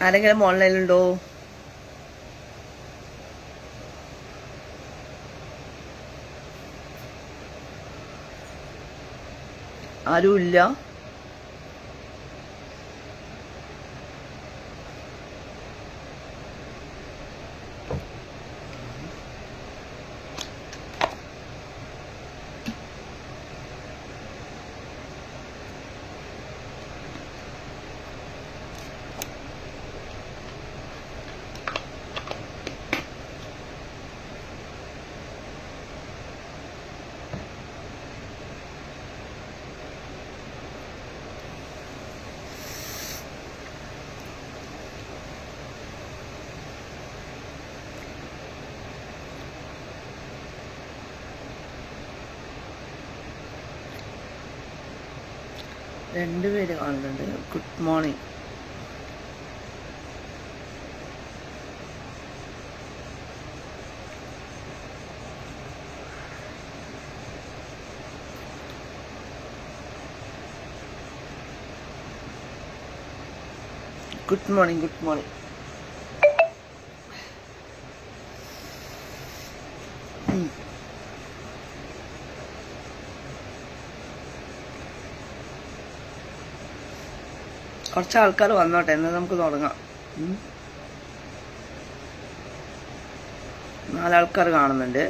ആരെങ്കിലും ഓൺലൈനിലുണ്ടോ ആരുമില്ല രണ്ടുപേര് കാണുന്നുണ്ട് good morning. Good morning good morning. കുറച്ച് ആൾക്കാർ വന്നോട്ടെ എന്നാൽ നമുക്ക് തുടങ്ങാം. നാലാൾക്കാർ കാണുന്നുണ്ട്.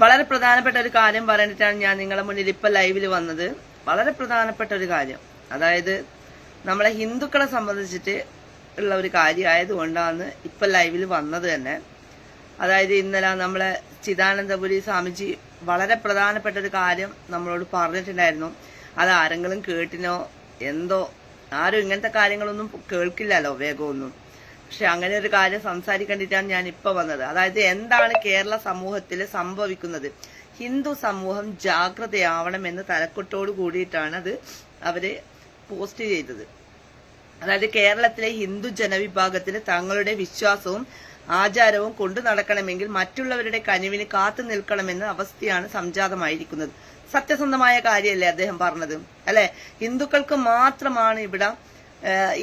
വളരെ പ്രധാനപ്പെട്ട ഒരു കാര്യം പറഞ്ഞിട്ടാണ് ഞാൻ നിങ്ങളുടെ മുന്നിൽ ഇപ്പൊ ലൈവിൽ വന്നത്. വളരെ പ്രധാനപ്പെട്ട ഒരു കാര്യം. അതായത് നമ്മളെ ഹിന്ദുക്കളെ സംബന്ധിച്ചിട്ട് ഉള്ള ഒരു കാര്യമായതുകൊണ്ടാണ് ഇപ്പം ലൈവിൽ വന്നത് തന്നെ. അതായത് ഇന്നലെ നമ്മളെ ചിദാനന്ദപുരി സ്വാമിജി വളരെ പ്രധാനപ്പെട്ട ഒരു കാര്യം നമ്മളോട് പറഞ്ഞിട്ടുണ്ടായിരുന്നു. അത് ആരെങ്കിലും കേട്ടിനോ എന്തോ ആരും ഇങ്ങനത്തെ കാര്യങ്ങളൊന്നും കേൾക്കില്ലല്ലോ വേഗമൊന്നും. പക്ഷെ അങ്ങനെ ഒരു കാര്യം സംസാരിക്കേണ്ടിട്ടാണ് ഞാൻ ഇപ്പൊ വന്നത്. അതായത് എന്താണ് കേരള സമൂഹത്തിൽ സംഭവിക്കുന്നത്? ഹിന്ദു സമൂഹം ജാഗ്രതയാവണം എന്ന് തലക്കെട്ടോട് കൂടിയിട്ടാണ് അത് അവർ പോസ്റ്റ് ചെയ്തത്. അതായത് കേരളത്തിലെ ഹിന്ദു ജനവിഭാഗത്തിന് തങ്ങളുടെ വിശ്വാസവും ആചാരവും കൊണ്ടു നടക്കണമെങ്കിൽ മറ്റുള്ളവരുടെ കനിവിന് കാത്തു നിൽക്കണമെന്ന അവസ്ഥയാണ് സംജാതമായിരിക്കുന്നത്. സത്യസന്ധമായ കാര്യമല്ലേ അദ്ദേഹം പറഞ്ഞത്? അല്ലെ? ഹിന്ദുക്കൾക്ക് മാത്രമാണ് ഇവിടെ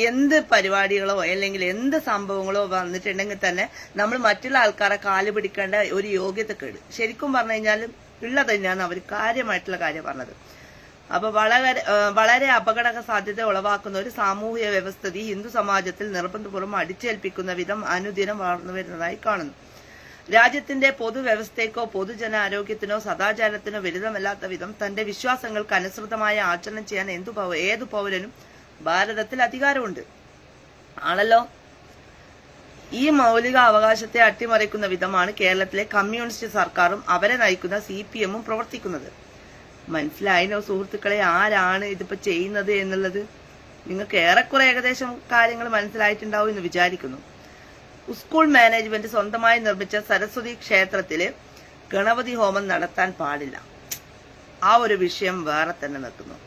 എന്ത് പരിപാടികളോ അല്ലെങ്കിൽ എന്ത് സംഭവങ്ങളോ വന്നിട്ടുണ്ടെങ്കിൽ തന്നെ നമ്മൾ മറ്റുള്ള ആൾക്കാരെ കാൽ പിടിക്കേണ്ട ഒരു യോഗ്യതക്കേട്. ശരിക്കും പറഞ്ഞു കഴിഞ്ഞാൽ ഉള്ളത് തന്നെയാണ് അവർ കാര്യമായിട്ടുള്ള കാര്യം പറഞ്ഞത്. അപ്പൊ വളരെ വളരെ അപകട സാധ്യത ഉളവാക്കുന്ന ഒരു സാമൂഹിക വ്യവസ്ഥിതി ഹിന്ദു സമാജത്തിൽ നിർബന്ധപൂർവം അടിച്ചേൽപ്പിക്കുന്ന വിധം അനുദിനം വളർന്നു വരുന്നതായി കാണുന്നു. രാജ്യത്തിന്റെ പൊതുവ്യവസ്ഥയ്ക്കോ പൊതുജനാരോഗ്യത്തിനോ സദാചാരത്തിനോ വിരുദ്ധമല്ലാത്ത വിധം തന്റെ വിശ്വാസങ്ങൾക്ക് അനുസൃതമായ ആചരണം ചെയ്യാൻ എന്തു ഏതു പൗരനും ഭാരതത്തിൽ അധികാരമുണ്ട്. ആണല്ലോ? ഈ മൗലിക അവകാശത്തെ അട്ടിമറിക്കുന്ന വിധമാണ് കേരളത്തിലെ കമ്മ്യൂണിസ്റ്റ് സർക്കാരും അവരെ നയിക്കുന്ന സി പി എമ്മും പ്രവർത്തിക്കുന്നത്. മനസ്സിലായിനോ സുഹൃത്തുക്കളെ ആരാണ് ഇതിപ്പോ ചെയ്യുന്നത് എന്നുള്ളത് നിങ്ങൾക്ക് ഏറെക്കുറെ ഏകദേശം കാര്യങ്ങൾ മനസ്സിലായിട്ടുണ്ടാവും എന്ന് വിചാരിക്കുന്നു. സ്കൂൾ മാനേജ്മെന്റ് സ്വന്തമായി നിർമ്മിച്ച സരസ്വതി ക്ഷേത്രത്തിൽ ഗണപതി ഹോമം നടത്താൻ പാടില്ല. ആ ഒരു വിഷയം വേറെ തന്നെ നിൽക്കുന്നു.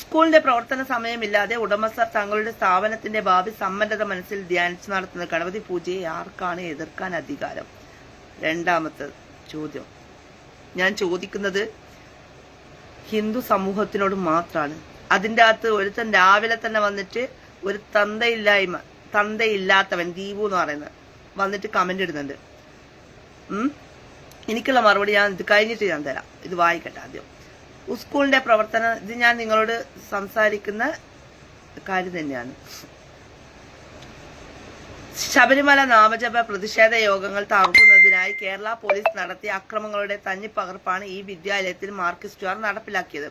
സ്കൂളിന്റെ പ്രവർത്തന സമയമില്ലാതെ ഉടമസ്ഥർ തങ്ങളുടെ സ്ഥാപനത്തിന്റെ ഭാവി സമ്മന്നത മനസ്സിൽ ധ്യാനിച്ച് നടത്തുന്ന ഗണപതി പൂജയെ ആർക്കാണ് എതിർക്കാൻ അധികാരം? രണ്ടാമത്തെ ചോദ്യം. ഞാൻ ചോദിക്കുന്നത് ഹിന്ദു സമൂഹത്തിനോട് മാത്രമാണ് അതിന്റെ അകത്ത് ഒരുത്തൻ രാവിലെ തന്നെ വന്നിട്ട് ഒരു തന്തയില്ലായ്മ തന്തയില്ലാത്തവൻ ദീപു എന്ന് പറയുന്നത് വന്നിട്ട് കമന്റ് ഇടുന്നുണ്ട്. എനിക്കുള്ള മറുപടി ഞാൻ ഇത് കഴിഞ്ഞിട്ട് ഞാൻ തരാം. ഇത് വായിക്കട്ടെ ആദ്യം. സ്കൂളിന്റെ പ്രവർത്തനം ഇത് ഞാൻ നിങ്ങളോട് സംസാരിക്കുന്ന കാര്യം തന്നെയാണ്. ശബരിമല നാമജപ പ്രതിഷേധ യോഗങ്ങൾ തകർക്കുന്നതിനായി കേരള പോലീസ് നടത്തിയ അക്രമങ്ങളുടെ തന്നിപ്പകർപ്പാണ് ഈ വിദ്യാലയത്തിൽ മാർക്കിസ്റ്റുകാർ നടപ്പിലാക്കിയത്.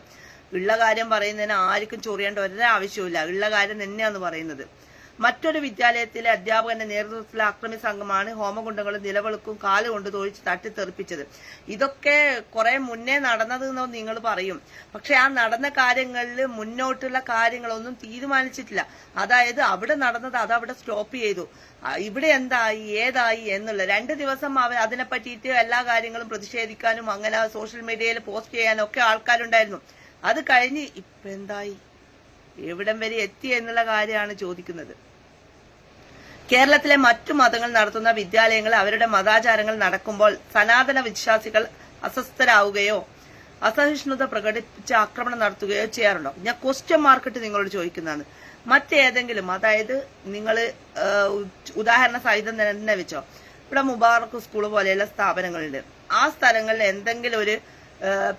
ഉള്ള കാര്യം പറയുന്നതിന് ആർക്കും ചൊറിയേണ്ട ഒരേ ആവശ്യമില്ല ഉള്ള കാര്യം തന്നെയാണ് പറയുന്നത്. മറ്റൊരു വിദ്യാലയത്തിലെ അധ്യാപകന്റെ നേതൃത്വത്തിലെ അക്രമി സംഘമാണ് ഹോമകുണ്ടങ്ങളും നിലവിളക്കും കാലുകൊണ്ട് തൊഴിച്ച് തട്ടിത്തെറിപ്പിച്ചത്. ഇതൊക്കെ കുറെ മുന്നേ നടന്നത് എന്ന് നിങ്ങൾ പറയും. പക്ഷെ ആ നടന്ന കാര്യങ്ങളിൽ മുന്നോട്ടുള്ള കാര്യങ്ങളൊന്നും തീരുമാനിച്ചിട്ടില്ല. അതായത് അവിടെ നടന്നത് അത് അവിടെ സ്റ്റോപ്പ് ചെയ്തു. ഇവിടെ എന്തായി ഏതായി എന്നുള്ള രണ്ട് ദിവസം അവർ അതിനെ പറ്റിയിട്ട് എല്ലാ കാര്യങ്ങളും പ്രതിഷേധിക്കാനും അങ്ങനെ സോഷ്യൽ മീഡിയയിൽ പോസ്റ്റ് ചെയ്യാനും ഒക്കെ ആൾക്കാരുണ്ടായിരുന്നു. അത് കഴിഞ്ഞ് ഇപ്പൊ എന്തായി? എവിടം വരെ എത്തി എന്നുള്ള കാര്യമാണ് ചോദിക്കുന്നത്. കേരളത്തിലെ മറ്റു മതങ്ങൾ നടത്തുന്ന വിദ്യാലയങ്ങൾ അവരുടെ മതാചാരങ്ങൾ നടക്കുമ്പോൾ സനാതന വിശ്വാസികൾ അസ്വസ്ഥരാവുകയോ അസഹിഷ്ണുത പ്രകടിപ്പിച്ച് ആക്രമണം നടത്തുകയോ ചെയ്യാറുണ്ടോ? ഞാൻ ക്വസ്റ്റ്യൻ മാർക്കിട്ട് നിങ്ങളോട് ചോദിക്കുന്നതാണ്. മറ്റേതെങ്കിലും അതായത് നിങ്ങൾ ഉദാഹരണ സഹിതം തന്നെ വെച്ചോ. ഇവിടെ മുബാറക്ക് സ്കൂൾ പോലെയുള്ള സ്ഥാപനങ്ങളുണ്ട്. ആ സ്ഥലങ്ങളിൽ എന്തെങ്കിലും ഒരു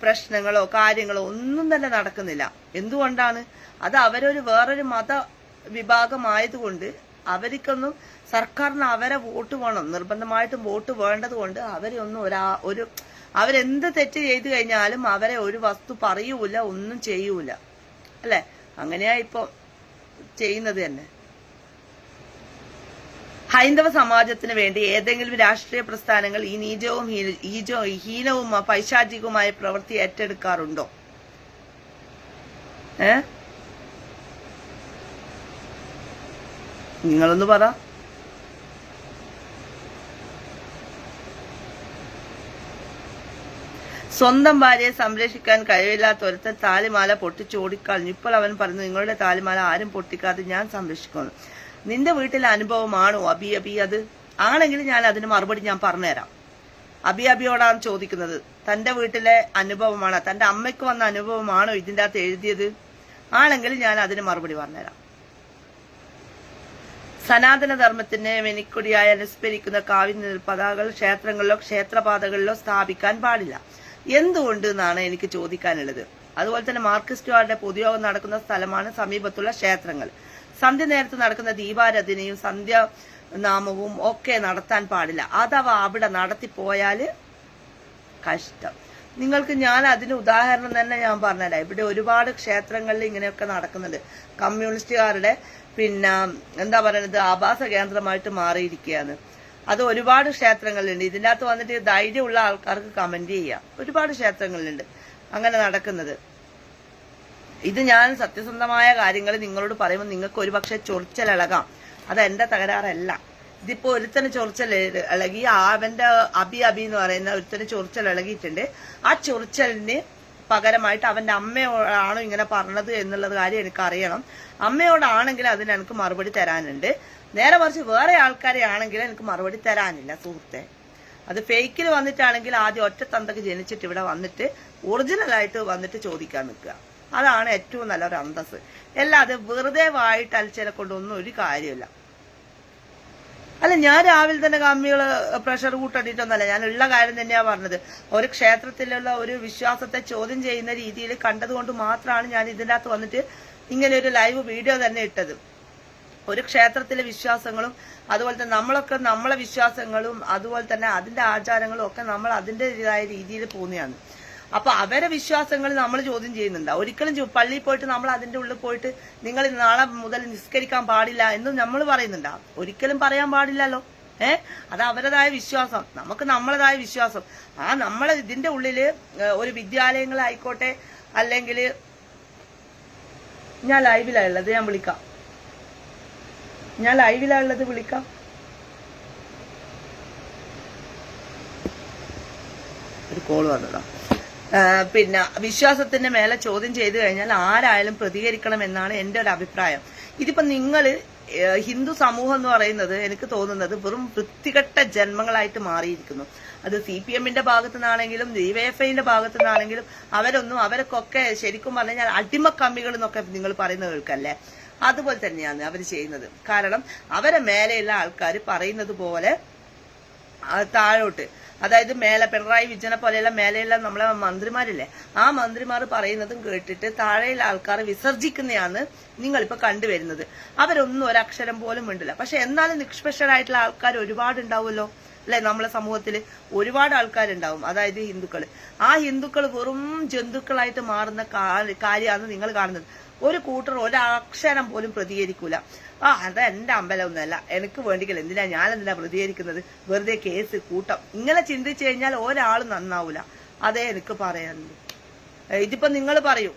പ്രശ്നങ്ങളോ കാര്യങ്ങളോ ഒന്നും തന്നെ നടക്കുന്നില്ല. എന്തുകൊണ്ടാണ്? അത് അവരൊരു വേറൊരു മത വിഭാഗമായതുകൊണ്ട് അവർക്കൊന്നും സർക്കാരിന് അവരെ വോട്ട് വേണം. നിർബന്ധമായിട്ടും വോട്ട് വേണ്ടതുകൊണ്ട് അവരെ ഒന്നും ഒരാ ഒരു അവരെന്ത് തെറ്റ് ചെയ്തു കഴിഞ്ഞാലും അവരെ ഒരു വസ്തു പറയൂല ഒന്നും ചെയ്യൂല. അല്ലേ? അങ്ങനെയാ ഇപ്പൊ ചെയ്യുന്നത് തന്നെ. ഹൈന്ദവ സമാജത്തിന് വേണ്ടി ഏതെങ്കിലും രാഷ്ട്രീയ പ്രസ്ഥാനങ്ങൾ ഈ നീചവും ഈജോ ഹീനവും പൈശാചികവുമായ പ്രവൃത്തി ഏറ്റെടുക്കാറുണ്ടോ? ഏ? നിങ്ങളൊന്ന് പറ. സ്വന്തം ഭാര്യയെ സംരക്ഷിക്കാൻ കഴിവില്ലാത്ത ഒരുത്തൻ താലിമാല പൊട്ടിച്ച് ഓടിക്കളഞ്ഞു. ഇപ്പോൾ അവൻ പറഞ്ഞു നിങ്ങളുടെ താലിമാല ആരും പൊട്ടിക്കാതെ ഞാൻ സംരക്ഷിക്കുന്നു. നിന്റെ വീട്ടിലെ അനുഭവമാണോ അബി? അബി അത് ആണെങ്കിൽ ഞാൻ അതിന് മറുപടി ഞാൻ പറഞ്ഞുതരാം. അബി അബിയോടാണ് ചോദിക്കുന്നത് തന്റെ വീട്ടിലെ അനുഭവമാണ്? തന്റെ അമ്മയ്ക്ക് വന്ന അനുഭവമാണോ ഇതിന്റെ അകത്ത് എഴുതിയത്? ആണെങ്കിൽ ഞാൻ അതിന് മറുപടി പറഞ്ഞുതരാം. സനാതന മെനിക്കുടിയായി അനുസ്മരിക്കുന്ന കാവ്യ പതാകകൾ ക്ഷേത്രങ്ങളിലോ ക്ഷേത്രപാതകളിലോ സ്ഥാപിക്കാൻ പാടില്ല. എന്തുകൊണ്ട് എന്നാണ് എനിക്ക് ചോദിക്കാനുള്ളത്. അതുപോലെ തന്നെ മാർക്സിസ്റ്റുകാരുടെ പൊതുയോഗം നടക്കുന്ന സ്ഥലമാണ് സമീപത്തുള്ള ക്ഷേത്രങ്ങൾ. സന്ധ്യ നേരത്ത് നടക്കുന്ന ദീപാരാധനയും സന്ധ്യ നാമവും ഒക്കെ നടത്താൻ പാടില്ല. അഥവാ അവിടെ നടത്തിപ്പോയാൽ കഷ്ടം. നിങ്ങൾക്ക് ഞാൻ അതിന് ഉദാഹരണം തന്നെ ഞാൻ പറഞ്ഞുതരാം. ഇവിടെ ഒരുപാട് ക്ഷേത്രങ്ങളിൽ ഇങ്ങനെയൊക്കെ നടക്കുന്നുണ്ട്. കമ്മ്യൂണിസ്റ്റുകാരുടെ പിന്നെ എന്താ പറയുന്നത് ആഭാസ കേന്ദ്രമായിട്ട് മാറിയിരിക്കുകയാണ്. അത് ഒരുപാട് ക്ഷേത്രങ്ങളിലുണ്ട്. ഇതിന്റെ അകത്ത് വന്നിട്ട് ധൈര്യമുള്ള ആൾക്കാർക്ക് കമന്റ് ചെയ്യാം. ഒരുപാട് ക്ഷേത്രങ്ങളിലുണ്ട് അങ്ങനെ നടക്കുന്നത്. ഇത് ഞാൻ സത്യസന്ധമായ കാര്യങ്ങൾ നിങ്ങളോട് പറയുമ്പോൾ നിങ്ങൾക്ക് ഒരുപക്ഷെ ചൊറിച്ചലിളകാം. അത് എന്റെ തകരാറല്ല. ഇതിപ്പോ ഒരുത്തന് ചൊറിച്ചൽ ഇളകി അവന്റെ അബി അബി എന്ന് പറയുന്ന ഒരുത്തന് ചൊറിച്ചൽ ഇളകിയിട്ടുണ്ട്. ആ ചൊറിച്ചലിന് പകരമായിട്ട് അവന്റെ അമ്മയോടാണോ ഇങ്ങനെ പറഞ്ഞത് എന്നുള്ളത് കാര്യം എനിക്ക് അറിയണം അമ്മയോടാണെങ്കിൽ അതിന് എനിക്ക് മറുപടി തരാനുണ്ട്. നേരെ മറിച്ച് വേറെ ആൾക്കാരെ ആണെങ്കിൽ എനിക്ക് മറുപടി തരാനില്ല സുഹൃത്തെ. അത് ഫേക്കിൽ വന്നിട്ടാണെങ്കിൽ ആദ്യം ഒറ്റ തന്തക്ക് ജനിച്ചിട്ട് ഇവിടെ വന്നിട്ട് ഒറിജിനൽ ആയിട്ട് വന്നിട്ട് ചോദിക്കാൻ നിൽക്കുക. അതാണ് ഏറ്റവും നല്ലൊരു അന്തസ് അല്ലാതെ വെറുതെ വായിട്ട് അലച്ചതിനെ കൊണ്ടൊന്നും ഒരു കാര്യമില്ല അല്ല ഞാൻ രാവിലെ തന്നെ കമ്മികൾ പ്രഷർ കൂട്ടണ്ടിട്ടൊന്നല്ല ഞാൻ ഉള്ള കാര്യം തന്നെയാ പറഞ്ഞത്. ഒരു ക്ഷേത്രത്തിലുള്ള ഒരു വിശ്വാസത്തെ ചോദ്യം ചെയ്യുന്ന രീതിയിൽ കണ്ടതുകൊണ്ട് മാത്രമാണ് ഞാൻ ഇതിന്റെ അകത്ത് വന്നിട്ട് ഇങ്ങനെ ഒരു ലൈവ് വീഡിയോ തന്നെ ഇട്ടത്. ഒരു ക്ഷേത്രത്തിലെ വിശ്വാസങ്ങളും അതുപോലെ തന്നെ നമ്മളൊക്കെ നമ്മളെ വിശ്വാസങ്ങളും അതുപോലെ തന്നെ അതിന്റെ ആചാരങ്ങളും ഒക്കെ നമ്മൾ അതിന്റെതായ രീതിയിൽ പോകുന്നതാണ്. അപ്പൊ അവരെ വിശ്വാസങ്ങൾ നമ്മൾ ചോദ്യം ചെയ്യുന്നുണ്ട്. ഒരിക്കലും പള്ളിയിൽ പോയിട്ട് നമ്മൾ അതിന്റെ ഉള്ളിൽ പോയിട്ട് നിങ്ങൾ നാളെ മുതൽ നിസ്കരിക്കാൻ പാടില്ല എന്ന് നമ്മൾ പറയുന്നുണ്ടാ. ഒരിക്കലും പറയാൻ പാടില്ലല്ലോ. ഏ? അത് അവരതായ വിശ്വാസം. നമുക്ക് നമ്മളതായ വിശ്വാസം. ആ നമ്മൾ ഇതിന്റെ ഉള്ളിൽ ഒരു വിദ്യാലയങ്ങളായിക്കോട്ടെ അല്ലെങ്കിൽ ഞാൻ ലൈവിലായുള്ളത് ഞാൻ വിളിക്കാം. ഞാൻ ലൈവിലായുള്ളത് വിളിക്കാം. ഒരു കോൾ വന്നതാ. ആ, പിന്നെ വിശ്വാസത്തിന്റെ മേലെ ചോദ്യം ചെയ്തു കഴിഞ്ഞാൽ ആരായാലും പ്രതികരിക്കണം എന്നാണ് എന്റെ ഒരു അഭിപ്രായം. ഇതിപ്പോ നിങ്ങൾ ഹിന്ദു സമൂഹം എന്ന് പറയുന്നത് എനിക്ക് തോന്നുന്നത് വെറും വൃത്തികെട്ട ജന്മങ്ങളായിട്ട് മാറിയിരിക്കുന്നു. അത് സി പി എമ്മിന്റെ ഭാഗത്തു നിന്നാണെങ്കിലും ഡി വൈ എഫ് ഐന്റെ ഭാഗത്തു നിന്നാണെങ്കിലും അവരൊന്നും അവരൊക്കെ ശരിക്കും പറഞ്ഞു കഴിഞ്ഞാൽ അടിമക്കമ്മികൾ എന്നൊക്കെ നിങ്ങൾ പറയുന്നത് കേൾക്കല്ലേ? അതുപോലെ തന്നെയാണ് അവർ ചെയ്യുന്നത്. കാരണം അവരെ മേലെയുള്ള ആൾക്കാർ പറയുന്നത് പോലെ താഴോട്ട്. അതായത് മേലെ പിണറായി വിജയനെ പോലെയുള്ള മേലെയുള്ള നമ്മളെ മന്ത്രിമാരില്ലേ ആ മന്ത്രിമാർ പറയുന്നതും കേട്ടിട്ട് താഴെയുള്ള ആൾക്കാർ വിസർജിക്കുന്നതാണ് നിങ്ങളിപ്പോ കണ്ടുവരുന്നത്. അവരൊന്നും ഒരക്ഷരം പോലും മിണ്ടില്ല. പക്ഷെ എന്നാലും നിഷ്പക്ഷരായിട്ടുള്ള ആൾക്കാർ ഒരുപാട് ഉണ്ടാവുമല്ലോ? അല്ലെ? നമ്മളെ സമൂഹത്തിൽ ഒരുപാട് ആൾക്കാരുണ്ടാവും. അതായത് ഹിന്ദുക്കൾ ആ ഹിന്ദുക്കൾ വെറും ജന്തുക്കളായിട്ട് മാറുന്ന കാര്യമാണ് നിങ്ങൾ കാണുന്നത്. ഒരു കൂട്ടർ ഒരക്ഷരം പോലും പ്രതികരിക്കൂല. ആ അത് എന്റെ അമ്പലമൊന്നുമല്ല. എനിക്ക് വേണ്ടിക്കല്ല. എന്തിനാ ഞാൻ എന്തിനാ പ്രതികരിക്കുന്നത്? വെറുതെ കേസ് കൂട്ടം. ഇങ്ങനെ ചിന്തിച്ചു കഴിഞ്ഞാൽ ഒരാൾ നന്നാവൂല. അതേ എനിക്ക് പറയാനുള്ളൂ. ഇതിപ്പോ നിങ്ങൾ പറയൂ.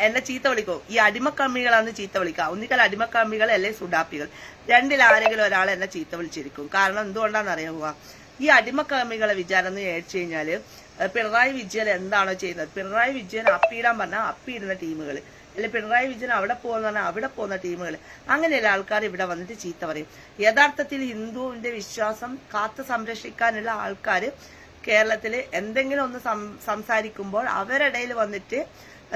എന്നെ ചീത്ത വിളിക്കോ? ഈ അടിമക്കമ്മികളാണ് ചീത്ത വിളിക്കുക. ഒന്നിക്കൽ അടിമക്കമ്മികൾ അല്ലെ സുഡാപ്പികൾ? രണ്ടിൽ ആരെങ്കിലും ഒരാൾ എന്നെ ചീത്ത വിളിച്ചിരിക്കും. കാരണം എന്തുകൊണ്ടാണെന്ന് അറിയാവുക ഈ അടിമക്കമ്മികളെ വിചാരം എന്ന് ചോദിച്ചു കഴിഞ്ഞാൽ പിണറായി വിജയൻ എന്താണോ ചെയ്യുന്നത്? പിണറായി വിജയൻ അപ്പീടാൻ പറഞ്ഞാൽ അപ്പീടുന്ന ടീമുകൾ അല്ലെ പിണറായി വിജയൻ അവിടെ പോകുന്ന പറഞ്ഞാൽ അവിടെ പോകുന്ന ടീമുകൾ അങ്ങനെയുള്ള ആൾക്കാർ ഇവിടെ വന്നിട്ട് ചീത്ത പറയും. യഥാർത്ഥത്തിൽ ഹിന്ദുവിന്റെ വിശ്വാസം കാത്തു സംരക്ഷിക്കാനുള്ള ആൾക്കാർ കേരളത്തിൽ എന്തെങ്കിലും ഒന്ന് സംസാരിക്കുമ്പോൾ അവരുടെ ഇടയിൽ വന്നിട്ട്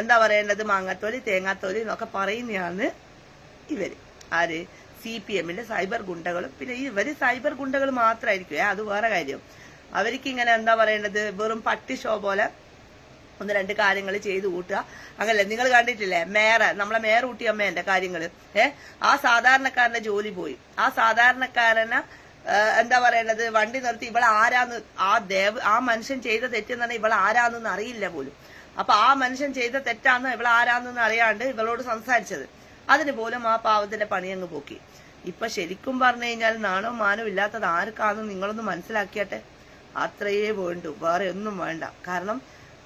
എന്താ പറയേണ്ടത്? മാങ്ങാത്തോലി തേങ്ങാത്തോലി എന്നൊക്കെ പറയുന്നതാണ് ഇവർ. ആര്? സി പി എമ്മിന്റെ സൈബർ ഗുണ്ടകളും. പിന്നെ ഇവർ സൈബർ ഗുണ്ടകൾ മാത്രമായിരിക്കും അത് വേറെ കാര്യം. അവർക്ക് ഇങ്ങനെ എന്താ പറയേണ്ടത്? വെറും പട്ടി ഷോ പോലെ ഒന്ന് രണ്ട് കാര്യങ്ങൾ ചെയ്തു കൂട്ടുക. അങ്ങനല്ലേ? നിങ്ങൾ കണ്ടിട്ടില്ലേ? മേയർ നമ്മളെ മേയർ ഊട്ടിയമ്മേന്റെ കാര്യങ്ങൾ. ഏഹ് ആ സാധാരണക്കാരന്റെ ജോലി പോയി. ആ സാധാരണക്കാരനെ എന്താ പറയണത്? വണ്ടി നിർത്തി ഇവൾ ആരാന്ന് ആ ദേവ് ആ മനുഷ്യൻ ചെയ്ത തെറ്റെന്ന് പറഞ്ഞാൽ ഇവൾ ആരാന്നൊന്നും അറിയില്ല പോലും. അപ്പൊ ആ മനുഷ്യൻ ചെയ്ത തെറ്റാന്ന് ഇവൾ ആരാന്നൊന്നും അറിയാണ്ട് ഇവളോട് സംസാരിച്ചത്. അതിന് പോലും ആ പാവത്തിന്റെ പണി അങ്ങ് പോക്കി. ഇപ്പൊ ശരിക്കും പറഞ്ഞു കഴിഞ്ഞാൽ നാണവും മാനവും ഇല്ലാത്തത് ആർക്കാന്ന് നിങ്ങളൊന്ന് മനസ്സിലാക്കിയാട്ടെ? അത്രയേ വേണ്ടു വേറെ ഒന്നും വേണ്ട. കാരണം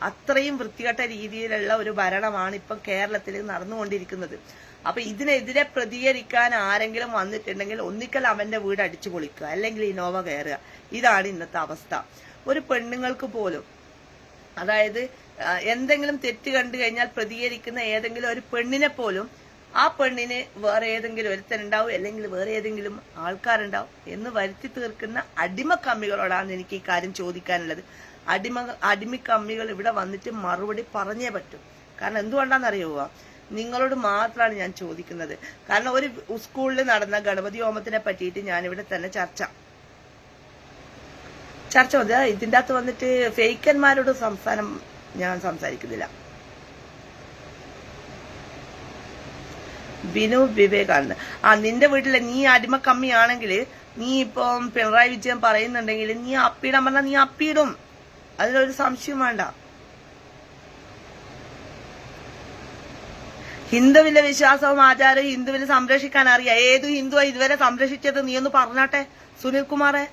അത്രയും വൃത്തികെട്ട രീതിയിലുള്ള ഒരു ഭരണമാണ് ഇപ്പം കേരളത്തിൽ നടന്നുകൊണ്ടിരിക്കുന്നത്. അപ്പൊ ഇതിനെതിരെ പ്രതികരിക്കാൻ ആരെങ്കിലും വന്നിട്ടുണ്ടെങ്കിൽ ഒന്നിക്കൽ അവന്റെ വീട് അടിച്ചു പൊളിക്കുക അല്ലെങ്കിൽ ഇനോവ കയറുക. ഇതാണ് ഇന്നത്തെ അവസ്ഥ. ഒരു പെണ്ണുങ്ങൾക്ക് പോലും അതായത് എന്തെങ്കിലും തെറ്റ് കണ്ടു കഴിഞ്ഞാൽ പ്രതികരിക്കുന്ന ഏതെങ്കിലും ഒരു പെണ്ണിനെ പോലും ആ പെണ്ണിന് വേറെ ഏതെങ്കിലും ഒരുത്തനുണ്ടാവും അല്ലെങ്കിൽ വേറെ ഏതെങ്കിലും ആൾക്കാരുണ്ടാവും എന്ന് വരുത്തി തീർക്കുന്ന അടിമക്കമ്മികളോടാണ് എനിക്ക് ഈ കാര്യം ചോദിക്കാനുള്ളത്. അടിമ അടിമക്കമ്മികൾ ഇവിടെ വന്നിട്ട് മറുപടി പറഞ്ഞേ പറ്റും. കാരണം എന്തുകൊണ്ടാണെന്നറിയുക നിങ്ങളോട് മാത്രമാണ് ഞാൻ ചോദിക്കുന്നത്. കാരണം ഒരു സ്കൂളിൽ നടന്ന ഗണപതി ഹോമത്തിനെ പറ്റിയിട്ട് ഞാൻ ഇവിടെ തന്നെ ചർച്ച. ചർച്ച വന്നത് ഇതിന്റെ അകത്ത് വന്നിട്ട് ഫേക്കന്മാരോട് സംസാരം ഞാൻ സംസാരിക്കുന്നില്ല. ബിനു വിവേകാനന്ദ ആ നിന്റെ വീട്ടിലെ നീ അടിമ കമ്മിയാണെങ്കിൽ നീ ഇപ്പം പിണറായി വിജയൻ പറയുന്നുണ്ടെങ്കിൽ നീ അപ്പീടാൻ പറഞ്ഞാൽ നീ അപ്പിയിടും അതിലൊരു സംശയം വേണ്ട. ഹിന്ദുവിന്റെ വിശ്വാസവും ആചാരവും ഹിന്ദുവിനെ സംരക്ഷിക്കാൻ അറിയാം. ഏത് ഹിന്ദുവാ ഇതുവരെ സംരക്ഷിച്ചത്? നീ ഒന്ന് പറഞ്ഞാട്ടെ സുനിൽ കുമാറെ.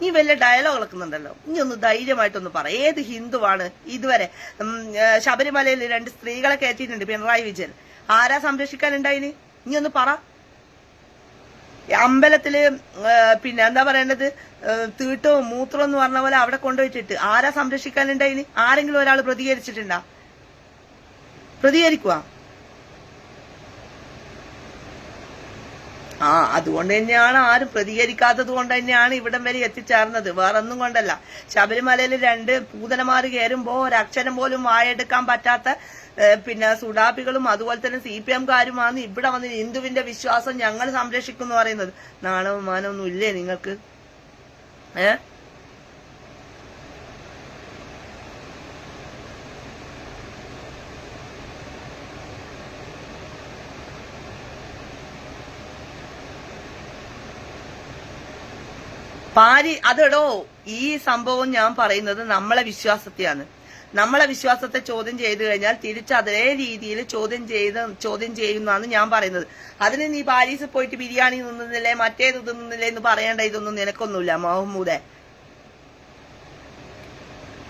നീ വലിയ ഡയലോഗ് ഇളക്കുന്നുണ്ടല്ലോ നീ ഒന്ന് ധൈര്യമായിട്ടൊന്ന് പറ. ഏത് ഹിന്ദുവാണ് ഇതുവരെ? ശബരിമലയിൽ രണ്ട് സ്ത്രീകളെ കയറ്റിയിട്ടുണ്ട് പിണറായി വിജയൻ. ആരാ സംരക്ഷിക്കാനുണ്ടായിന്? നീ ഒന്ന് പറ. അമ്പലത്തിൽ പിന്നെ എന്താ പറയേണ്ടത്? തീട്ടോ മൂത്രവും എന്ന് പറഞ്ഞ പോലെ അവിടെ കൊണ്ടുപോയിട്ടിട്ട്. ആരാ സംരക്ഷിക്കാനുണ്ടായിന്? ആരെങ്കിലും ഒരാൾ പ്രതികരിച്ചിട്ടുണ്ടാ? പ്രതികരിക്കുക ആ അതുകൊണ്ട് തന്നെയാണ് ആരും പ്രതികരിക്കാത്തത് കൊണ്ട് തന്നെയാണ് ഇവിടം വരെ എത്തിച്ചേർന്നത്. വേറൊന്നും കൊണ്ടല്ല. ശബരിമലയിൽ രണ്ട് പൂതനമാർ കയറുമ്പോ ഒരക്ഷരം പോലും വായെടുക്കാൻ പറ്റാത്ത പിന്നെ സുഡാപ്പികളും അതുപോലെ തന്നെ സി പി എംകാരുമാണ് ഇവിടെ വന്ന് ഹിന്ദുവിന്റെ വിശ്വാസം ഞങ്ങൾ സംരക്ഷിക്കും എന്ന് പറയുന്നത് നാണവും ഇല്ലേ നിങ്ങൾക്ക്? ഏ? പാരി അതെടോ ഈ സംഭവം ഞാൻ പറയുന്നത് നമ്മളെ വിശ്വാസത്തെയാണ്. നമ്മളെ വിശ്വാസത്തെ ചോദ്യം ചെയ്തു കഴിഞ്ഞാൽ തിരിച്ച് അതേ രീതിയിൽ ചോദ്യം ചെയ്ത് ചോദ്യം ചെയ്യുന്നതാണ് ഞാൻ പറയുന്നത്. അതിന് നീ പാരീസിൽ പോയിട്ട് ബിരിയാണി നിന്നില്ലേ മറ്റേത് തിന്നുന്നില്ലേ എന്ന് പറയേണ്ട ഇതൊന്നും നിനക്കൊന്നുമില്ല മഹമ്മൂദെ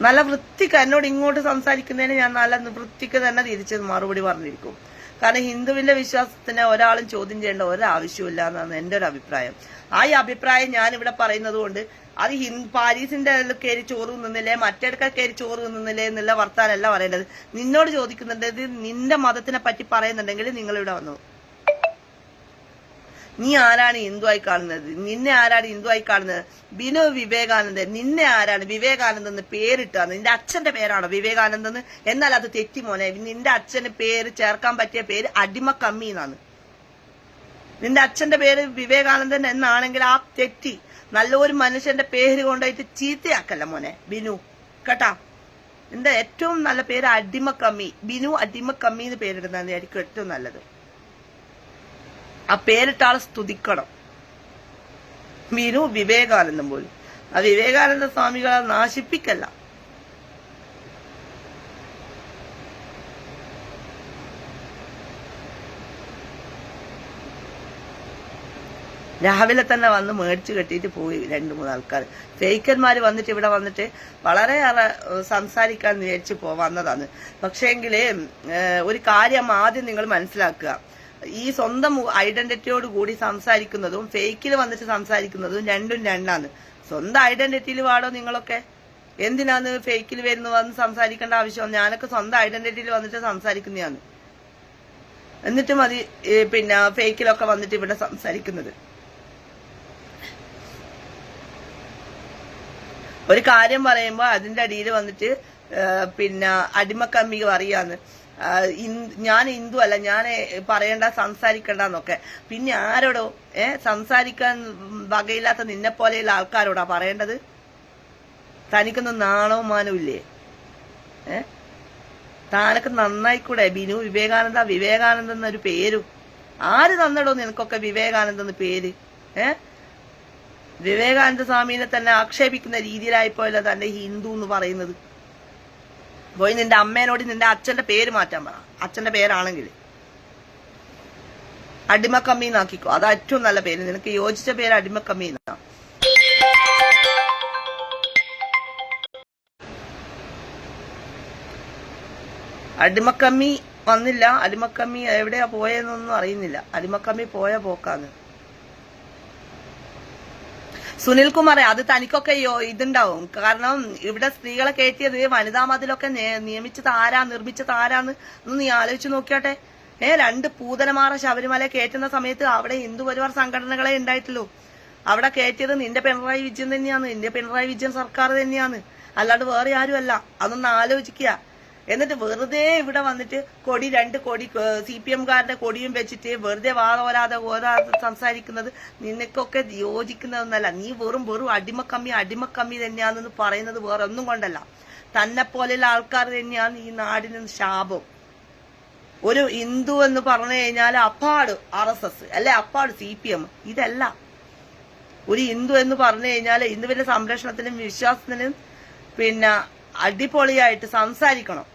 നല്ല വൃത്തിക്ക് എന്നോട് ഇങ്ങോട്ട് സംസാരിക്കുന്നതിന് ഞാൻ നല്ല വൃത്തിക്ക് തന്നെ തിരിച്ച് മറുപടി പറഞ്ഞിരിക്കും. കാരണം ഹിന്ദുവിന്റെ വിശ്വാസത്തിന് ഒരാളും ചോദ്യം ചെയ്യേണ്ട ഒരാവശ്യമില്ല എന്നാണ് എന്റെ ഒരു അഭിപ്രായം. ആ അഭിപ്രായം ഞാൻ ഇവിടെ പറയുന്നത് കൊണ്ട് അത് ഹിന്ദു പാരീസിന്റെ കയറി ചോറ് തിന്നുന്നില്ലേ? മറ്റേടക്ക കയറി ചോറ് തിന്നുന്നില്ലേ എന്നുള്ള വർത്താനല്ല പറയേണ്ടത്. നിന്നോട് ചോദിക്കുന്നുണ്ട്. നിന്റെ മതത്തിനെ പറ്റി പറയുന്നുണ്ടെങ്കിൽ നിങ്ങൾ ഇവിടെ വന്നു. നീ ആരാണ് ഹിന്ദുവായി കാണുന്നത്? നിന്നെ ആരാണ് ഹിന്ദുവായി കാണുന്നത്? ബിനു വിവേകാനന്ദൻ. നിന്നെ ആരാണ് വിവേകാനന്ദൻ എന്ന് പേരിട്ടാണ് നിന്റെ അച്ഛന്റെ പേരാണോ വിവേകാനന്ദൻ എന്നാൽ അത് തെറ്റി മോനെ. നിന്റെ അച്ഛന് പേര് ചേർക്കാൻ പറ്റിയ പേര് അടിമ കമ്മി എന്നാണ്. നിന്റെ അച്ഛന്റെ പേര് വിവേകാനന്ദൻ എന്നാണെങ്കിൽ ആ തെറ്റി നല്ലൊരു മനുഷ്യന്റെ പേര് കൊണ്ടുപോയിട്ട് ചീത്തയാക്കല്ല മോനെ. ബിനു. കേട്ടാ? നിന്റെ ഏറ്റവും നല്ല പേര് അടിമ കമ്മി ബിനു അടിമ കമ്മി എന്ന് പേരിടുന്നതായിരിക്കും ഏറ്റവും നല്ലത്. ആ പേരിട്ട ആളെ സ്തുതിക്കണം. മീനു വിവേകാനന്ദം പോലും. ആ വിവേകാനന്ദ സ്വാമികളെ നാശിപ്പിക്കല്ല. രാവിലെ തന്നെ വന്ന് മേടിച്ചു കെട്ടിയിട്ട് പോയി രണ്ടു മൂന്ന് ആൾക്കാർ. ഫേക്കന്മാർ വന്നിട്ട് ഇവിടെ വന്നിട്ട് വളരെയേറെ സംസാരിക്കാൻ വിചാരിച്ച് പോ വന്നതാണ്. പക്ഷേങ്കിൽ ഒരു കാര്യം ആദ്യം നിങ്ങൾ മനസ്സിലാക്കുക. ഈ സ്വന്തം ഐഡന്റിറ്റിയോട് കൂടി സംസാരിക്കുന്നതും ഫേക്കിൽ വന്നിട്ട് സംസാരിക്കുന്നതും രണ്ടും രണ്ടാണ്. സ്വന്തം ഐഡന്റിറ്റിയിൽ വാടോ നിങ്ങളൊക്കെ? എന്തിനാന്ന് ഫേക്കിൽ വരുന്നു വന്ന് സംസാരിക്കേണ്ട ആവശ്യം? ഞാനൊക്കെ സ്വന്തം ഐഡന്റിറ്റിയിൽ വന്നിട്ട് സംസാരിക്കുന്നതാണ്. എന്നിട്ട് മതി പിന്നെ ഫേക്കിലൊക്കെ വന്നിട്ട് ഇവിടെ സംസാരിക്കുന്നത്. ഒരു കാര്യം പറയുമ്പോൾ അതിന്റെ അടിയിൽ വന്നിട്ട് പിന്നെ അടിമക്കമ്മി പറയാന്ന് ഞാൻ ഹിന്ദു അല്ല ഞാൻ പറയണ്ട സംസാരിക്കണ്ട എന്നൊക്കെ പിന്നെ ആരോടോ ഏ സംസാരിക്കാൻ വകയില്ലാത്ത നിന്നെ പോലെയുള്ള ആൾക്കാരോടാ പറയേണ്ടത്? തനിക്കൊന്നും നാണവും മാനവും ഇല്ലേ? ഏ? താനൊക്കെ നന്നായിക്കൂടെ? ബിനു വിവേകാനന്ദ വിവേകാനന്ദ എന്നൊരു പേരും. ആര് തന്നടോ നിനക്കൊക്കെ വിവേകാനന്ദ എന്ന് പേര്? ഏ? വിവേകാനന്ദ സ്വാമിനെ തന്നെ ആക്ഷേപിക്കുന്ന രീതിയിലായിപ്പോയല്ലോ തന്റെ ഹിന്ദു എന്ന് പറയുന്നത്. പോയി നിന്റെ അമ്മേനോട് നിന്റെ അച്ഛന്റെ പേര് മാറ്റാൻ പറ. അച്ഛന്റെ പേരാണെങ്കിൽ. അടിമക്കമ്മി എന്നാക്കിക്കോ അതാ ഏറ്റവും നല്ല പേര്. നിനക്ക് യോജിച്ച പേര് അടിമക്കമ്മി എന്നാ അടിമക്കമ്മി വന്നില്ല. അടിമക്കമ്മി എവിടെയാ പോയെന്നൊന്നും അറിയുന്നില്ല. അടിമക്കമ്മി പോയ പോക്കാന്ന്. സുനിൽകുമാറെ അത് തനിക്കൊക്കെ ഇതുണ്ടാവും. കാരണം ഇവിടെ സ്ത്രീകളെ കയറ്റിയത് വനിതാ മതിലൊക്കെ നിയമിച്ചത് ആരാ നിർമ്മിച്ചത് ആരാന്ന് ഒന്ന് നീ ആലോചിച്ച് നോക്കിയാട്ടെ. ഏ രണ്ട് പൂതനമാറ ശബരിമല കയറ്റുന്ന സമയത്ത് അവിടെ ഹിന്ദു പരിവാർ സംഘടനകളെ ഉണ്ടായിട്ടുള്ളൂ. അവിടെ കയറ്റിയത് നിന്റെ പിണറായി വിജയൻ തന്നെയാണ്. നിന്റെ പിണറായി വിജയൻ സർക്കാർ തന്നെയാണ്. അല്ലാണ്ട് വേറെ ആരുമല്ല. അതൊന്ന് ആലോചിക്കുക. എന്നിട്ട് വെറുതെ ഇവിടെ വന്നിട്ട് കൊടി രണ്ട് കൊടി സി പി എംകാരുടെ കൊടിയും വെച്ചിട്ട് വെറുതെ വാതോരാതെ ഓരാതെ സംസാരിക്കുന്നത് നിനക്കൊക്കെ യോജിക്കുന്നതൊന്നല്ല. നീ വെറും വെറും അടിമക്കമ്മി അടിമക്കമ്മി തന്നെയാണെന്ന് പറയുന്നത് വേറെ ഒന്നും കൊണ്ടല്ല. തന്നെ പോലെയുള്ള ആൾക്കാർ തന്നെയാണ് ഈ നാടിന് ശാപം. ഒരു ഹിന്ദു എന്ന് പറഞ്ഞു കഴിഞ്ഞാൽ അപ്പാട് ആർ എസ് എസ് അല്ലെ? അപ്പാട് സി പി എം. ഇതല്ല. ഒരു ഹിന്ദു എന്ന് പറഞ്ഞു കഴിഞ്ഞാൽ ഹിന്ദുവിന്റെ സംരക്ഷണത്തിനും വിശ്വാസത്തിനും പിന്നെ അടിപൊളിയായിട്ട് സംസാരിക്കണം.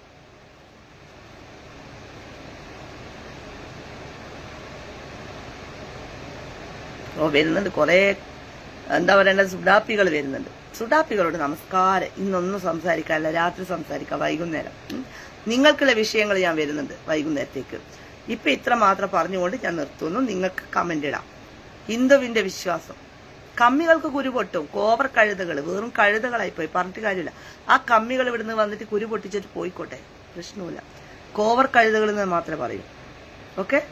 വരുന്നുണ്ട്. കുറേ എന്താ പറയണ്ട സുഡാപ്പികൾ വരുന്നുണ്ട്. സുഡാപ്പികളോട് നമസ്കാരം. ഇന്നൊന്നും സംസാരിക്കാനില്ല. രാത്രി സംസാരിക്കാം. വൈകുന്നേരം. നിങ്ങൾക്കുള്ള വിഷയങ്ങൾ ഞാൻ വരുന്നുണ്ട് വൈകുന്നേരത്തേക്ക്. ഇപ്പം ഇത്ര മാത്രം പറഞ്ഞുകൊണ്ട് ഞാൻ നിർത്തുന്നു. നിങ്ങൾക്ക് കമന്റ് ഇടാം. ഹിന്ദുവിന്റെ വിശ്വാസം. കമ്മികൾക്ക് കുരു പൊട്ടും. കോവർ കഴുതകൾ. വെറും കഴുതകളായി പോയി. പറഞ്ഞിട്ട് കാര്യമില്ല. ആ കമ്മികൾ ഇവിടുന്ന് വന്നിട്ട് കുരു പൊട്ടിച്ചിട്ട് പോയിക്കോട്ടെ. പ്രശ്നമില്ല കോവർ കഴുതകൾ എന്ന് മാത്രമേ പറയൂ. ഓക്കെ